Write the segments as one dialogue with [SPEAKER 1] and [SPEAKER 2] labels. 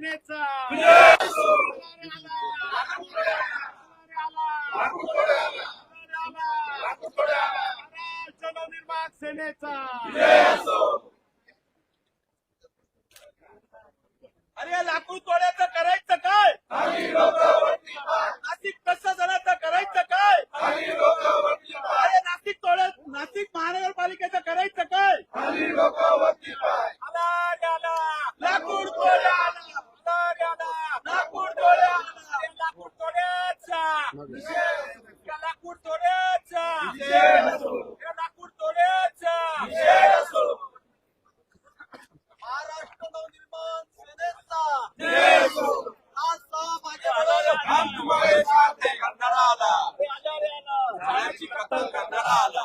[SPEAKER 1] सेनेचा महाराष्ट्र नवनिर्माण सेनेचा अरे लाकूड तोड्याचं करायचं काय नाशिक कसं जणाचं करायचं काय अरे नाशिक तोड्यात नाशिक महानगरपालिकेचं करायचं काय आला आला लाकूड तोड्या आला आला लाकूड तोड्या आला लाकूड तोड्याचा या लाकूड तोड्याचा या लाकूड तोड्याचा महाराष्ट्र नवनिर्माण सेनेचा आज सहा वाजेपर्यंत हम तुम्हारे साथ है करणारा आला झाडाची कत्तल करणारा आला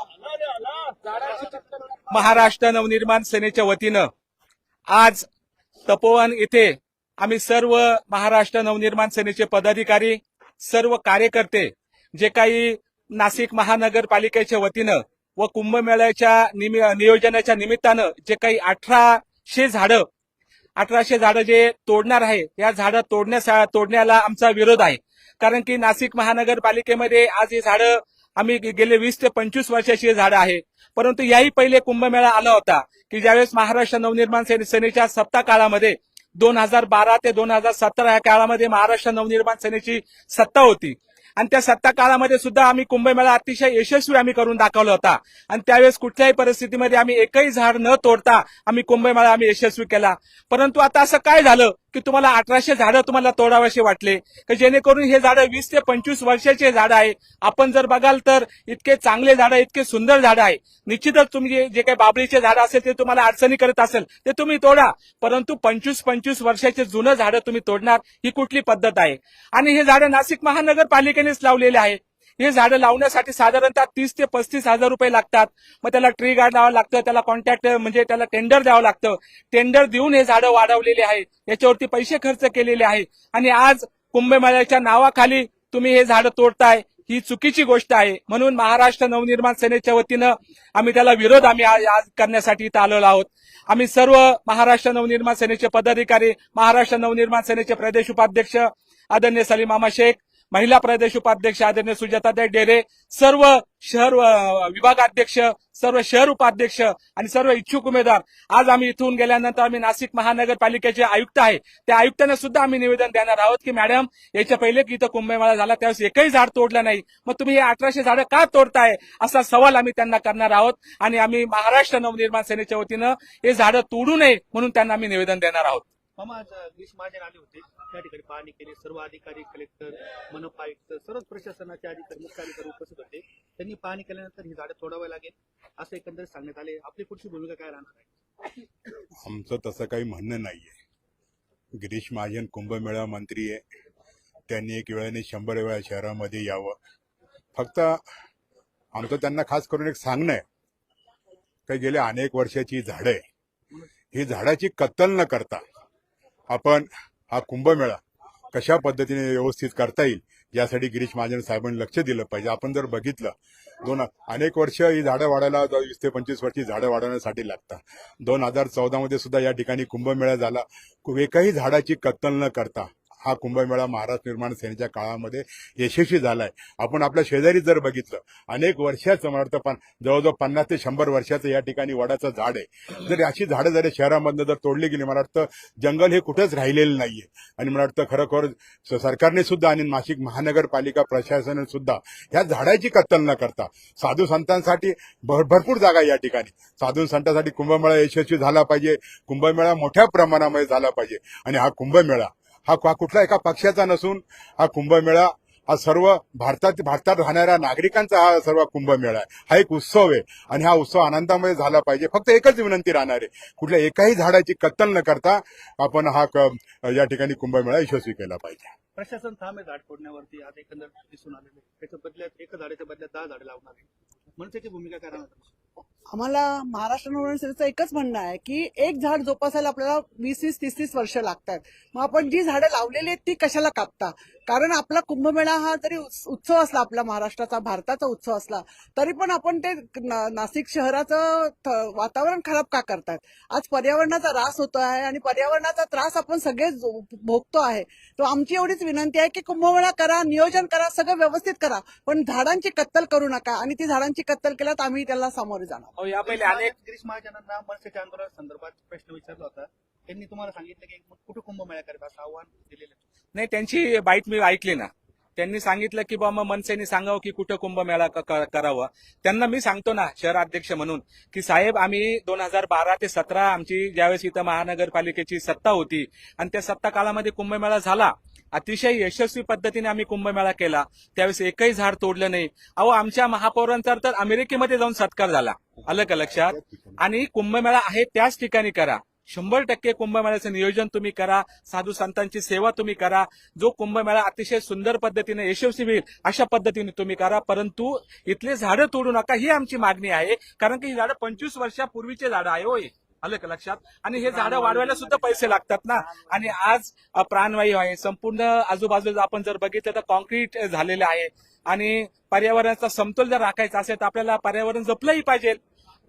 [SPEAKER 1] झाडाची कत्तल
[SPEAKER 2] महाराष्ट्र नवनिर्माण सेनेच्या वतीनं आज तपोवन येथे आम्ही सर्व महाराष्ट्र नवनिर्माण सेनेचे पदाधिकारी सर्व कार्यकर्ते जे काही नाशिक महानगरपालिकेच्या वतीनं व कुंभमेळ्याच्या निमि- नियोजनाच्या निमित्तानं जे काही अठराशे झाडं अठराशे झाडं जे तोडणार आहे या झाडं तोडण्यासा तोडण्याला आमचा विरोध आहे. कारण की नाशिक महानगरपालिकेमध्ये आज ही झाडं आम्ही गेले वीस ते पंचवीस वर्षाची झाडं आहे. परंतु याही पहिले कुंभमेळा आला होता की ज्यावेळेस महाराष्ट्र नवनिर्माण सेनेच्या सत्ता काळामध्ये दोन हजार बारा ते दोन हजार सतरा या काळामध्ये महाराष्ट्र नवनिर्माण सेनेची सत्ता होती. आणि त्या सत्ता काळामध्ये सुद्धा आम्ही कुंभमेळा अतिशय यशस्वी आम्ही करून दाखवला होता. आणि त्यावेळेस कुठल्याही परिस्थितीमध्ये आम्ही एकही झाड न तोडता आम्ही कुंभमेळा आम्ही यशस्वी केला. परंतु आता असं काय झालं? की तुम्हाला अठराशे झाडं तुम्हाला तोडावेसे वाटले की जेणेकरून हे झाडं वीस ते पंचवीस वर्षाचे झाडं आहे. आपण जर बघाल तर इतके चांगले झाडं इतके सुंदर झाडं आहे. निश्चितच तुम्ही जे- काही बाबळीचे झाडं असेल ते तुम्हाला अडचणी करत असेल ते तुम्ही तोडा. परंतु पंचवीस पंचवीस वर्षाचे जुनं झाडं तुम्ही तोडणार ही कुठली पद्धत आहे? आणि हे झाडं नाशिक महानगरपालिकेनेच लावलेले आहे. हे झाडं लावण्यासाठी साधारणतः तीस ते पस्तीस हजार रुपये लागतात. मग त्याला ट्री गार्ड द्यावं लागतं त्याला कॉन्टॅक्ट म्हणजे त्याला टेंडर द्यावं लागतं. टेंडर देऊन हे झाडं वाढवलेले आहे. याच्यावरती पैसे खर्च केलेले आहे. आणि आज कुंभमेळ्याच्या नावाखाली तुम्ही हे झाडं तोडताय ही चुकीची गोष्ट आहे. म्हणून महाराष्ट्र नवनिर्माण सेनेच्या वतीनं आम्ही त्याला विरोध आम्ही आज आज करण्यासाठी इथं आलेलो आहोत. आम्ही सर्व महाराष्ट्र नवनिर्माण सेनेचे पदाधिकारी महाराष्ट्र नवनिर्माण सेनेचे प्रदेश उपाध्यक्ष आदरणीय सलीम मामा शेख महिला प्रदेश उपाध्यक्ष आदरणीय सुजाताताई डेरे सर्व शहर विभागाध्यक्ष सर्व शहर उपाध्यक्ष आणि सर्व इच्छुक उमेदवार. आज आम्ही इथून गेल्यानंतर आम्ही नाशिक महानगरपालिकेचे आयुक्त आहे. त्या आयुक्तांना सुद्धा आम्ही निवेदन देणार आहोत की मॅडम याच्या पहिले की इथं कुंभमेळा झाला त्यावेळेस एकही झाड तोडलं नाही. मग तुम्ही हे अठराशे झाडं का तोडताय? असा सवाल आम्ही त्यांना करणार आहोत आणि आम्ही महाराष्ट्र नवनिर्माण सेनेच्या वतीनं हे झाडं तोडू नये म्हणून त्यांना आम्ही निवेदन देणार आहोत.
[SPEAKER 3] मामा आज गिरीश महाजन आले होते. त्या ठिकाणी पाहणी केली. सर्व अधिकारी कलेक्टर मनपा आयुक्त सर्वच प्रशासनाचे अधिकारी मुख्य अधिकारी उपस्थित होते. त्यांनी पाहणी केल्यानंतर ही झाडं तोडावी लागेल असं एकंदरीत सांगण्यात आले. आपली पुढची भूमिका काय राहणार आहे?
[SPEAKER 4] आमचं तसं काही म्हणणं नाहीये. गिरीश महाजन कुंभमेळा मंत्री आहे. त्यांनी एक वेळाने शंभर वेळा शहरामध्ये यावं. फक्त आमचं त्यांना खास करून एक सांगणं आहे. काही गेल्या अनेक वर्षाची झाडं आहे. ही झाडाची कत्तल न करता आपण हा कुंभमेळा कशा पद्धतीने व्यवस्थित करता येईल यासाठी गिरीश महाजन साहेबांनी लक्ष दिलं पाहिजे. आपण जर बघितलं दोन अनेक वर्ष ही झाडं वाढायला वीस ते पंचवीस वर्षी झाडं वाढवण्यासाठी लागतात. दोन हजार चौदामध्ये सुद्धा या ठिकाणी कुंभमेळा झाला. कु- एकही झाडाची कत्तल न करता हा कुंभमेळा महाराष्ट्र निर्माण सेनेच्या काळामध्ये यशस्वी झालाय. आपण आपल्या शेजारी जर बघितलं अनेक वर्षाचं मला वाटतं पण जवळजवळ पन्नास ते शंभर वर्षाचं या ठिकाणी वडाचं झाड आहे. जर अशी झाडं जर शहरामधनं जर तोडली गेली मला वाटतं जंगल हे कुठेच राहिलेलं नाहीये. आणि मला वाटतं खरोखर सरकारने सुद्धा आणि नाशिक महानगरपालिका प्रशासनाने सुद्धा ह्या झाडाची कत्तल न करता साधू संतांसाठी भर- भरपूर जागा या ठिकाणी. साधू संतांसाठी कुंभमेळा यशस्वी झाला पाहिजे. कुंभमेळा मोठ्या प्रमाणामध्ये झाला पाहिजे. आणि हा कुंभमेळा हा हा कुठला एका पक्षाचा नसून हा कुंभमेळा हा सर्व भारतात भारतात राहणाऱ्या नागरिकांचा हा सर्व कुंभमेळा आहे. हा एक उत्सव आहे आणि हा उत्सव आनंदामध्ये झाला पाहिजे. फक्त एकच विनंती राहणार आहे. कुठल्या एकाही झाडाची कत्तल न करता आपण हा या ठिकाणी कुंभमेळा यशस्वी केला पाहिजे.
[SPEAKER 3] प्रशासन थांबे झाड फोडण्यावरती. आज एकंदर दिसून आलेले त्याच्या बदल्यात एका झाडाच्या बदल्यात दहा झाडे लावणार आहे म्हणून त्याची भूमिका काय राहणार?
[SPEAKER 5] आम्हाला महाराष्ट्र नवनिर्माण सेनेचं एकच म्हणणं आहे की एक झाड जोपासायला आपल्याला वीस वीस तीस तीस वर्ष लागतात. मग आपण जी झाडं लावलेली आहेत ती कशाला कापता? कारण आपला कुंभमेळा हा जरी उत्स- उत्सव असला आपला महाराष्ट्राचा भारताचा उत्सव असला तरी पण आपण ते ना- नाशिक शहराचं वातावरण खराब का करतात? आज पर्यावरणाचा ऱ्हास होतो आहे आणि पर्यावरणाचा त्रास आपण सगळे भोगतो आहे. तो आमची एवढीच विनंती आहे की कुंभमेळा करा नियोजन करा सगळं व्यवस्थित करा. पण झाडांची कत्तल करू नका आणि ती झाडांची कत्तल केल्यात आम्ही त्याला सामोरे जाणार.
[SPEAKER 2] अहो, या पहिले
[SPEAKER 3] गिरीश
[SPEAKER 2] अनेक
[SPEAKER 3] गिरीश महाजनांना मनसेच्या आंदोलनासंदर्भात प्रश्न विचारला होता. त्यांनी तुम्हाला सांगितलं की कुठे कुंभमेळा करायचा असं आव्हान दिलेलं.
[SPEAKER 2] नाही त्यांची बाईट मी ऐकली ना. त्यांनी सांगितलं की बा मग मनसेने सांगावं की कुठं कुंभमेळा करावा. त्यांना मी सांगतो ना शहराध्यक्ष म्हणून की साहेब आम्ही दोन हजार बारा ते सतरा आमची ज्यावेळेस इथं महानगरपालिकेची सत्ता होती आणि त्या सत्ता काळामध्ये कुंभमेळा झाला. अतिशय यशस्वी पद्धतीने आम्ही कुंभमेळा केला. त्यावेळेस एकही झाड तोडलं नाही. अहो आमच्या महापौरांचा तर अमेरिकेमध्ये जाऊन सत्कार झाला. आलं का लक्षात? आणि कुंभमेळा आहे त्याच ठिकाणी करा. शंभर टक्के कुंभमेळ्याचं नियोजन तुम्ही करा. साधू संतांची सेवा तुम्ही करा. जो कुंभमेळा अतिशय सुंदर पद्धतीने यशस्वी होईल अशा पद्धतीने तुम्ही करा. परंतु इथले झाडं तोडू नका ही आमची मागणी आहे. कारण की ही झाडं पंचवीस वर्षापूर्वीचे झाडं आहे होय. आलं का लक्षात? आणि हे झाडं वाढवायला सुद्धा पैसे लागतात ना. आणि आज प्राणवायू आहे. संपूर्ण आजूबाजूला आपण जर बघितलं तर कॉन्क्रीट झालेलं आहे. आणि पर्यावरणाचा समतोल जर राखायचा असेल तर आपल्याला पर्यावरण जपलंही पाहिजे.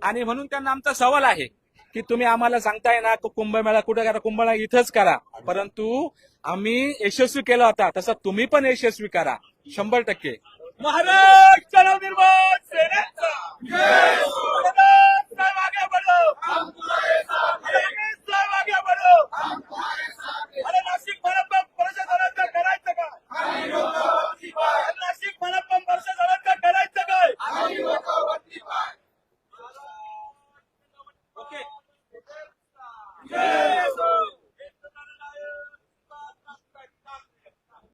[SPEAKER 2] आणि म्हणून त्यांना आमचा सवाल आहे की तुम्ही आम्हाला सांगताय ना की कुंभमेळा कुठे करा? कुंभमेळा इथंच करा. परंतु आम्ही यशस्वी केला होता तसं तुम्ही पण यशस्वी करा. शंभर टक्के.
[SPEAKER 1] महाराष्ट्र नवनिर्माण